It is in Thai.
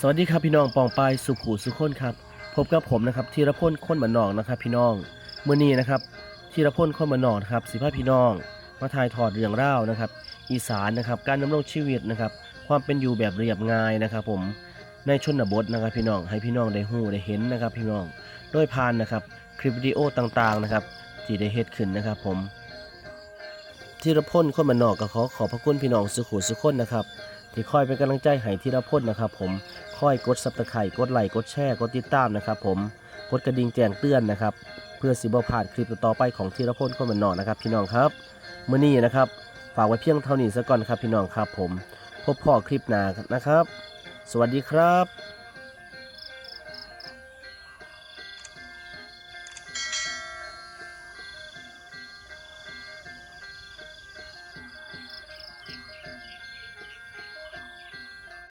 สวัสดีครับพี่น้องปองปายสุขูสุขคนครับพบกับผมนะครับธีรพลคนบ้านนอกนะครับพี่น้องเมื่อนี้นะครับธีรพลคนบ้านนอกนครับสิพาพี่น้อง มาถ่ายทอดเรื่องเล่านะครับ อีสานนะครับการดำรงชีวิตนะครับ ความเป็นอยู่แบบเรียบง่ายนะครับ ผมในชนบทนะครับพี่น้องให้พี่น้องได้หูได้เห็นนะครับ พี่น้องโดยผ่านนะครับ คลิปวิดีโอต่างๆนะครับที่ได้เฮ็ดขึ้นนะครับ ผมธีรพลคนบ้านนอกก็ขอขอบพระคุณพี่น้องสุขุสุขคนนะครับที่คอยเป็นกำลังใจให้ธีรพลนะครับ ผม ค่อยกดซับสไครต์กดไลค์กดแชร์กดติดตามนะครับผมกดกระดิ่งแจ้งเตือนนะครับ เพื่อสิบผ่านคลิปต่อไปของธีรพลคนบ้านนอนนะครับ พี่น้องครับเมื่อนี้นะครับ ฝากไว้เพียงเท่านี้ซะก่อนครับพี่น้องครับผม พบพ่อคลิปหน้านะครับ สวัสดีครับ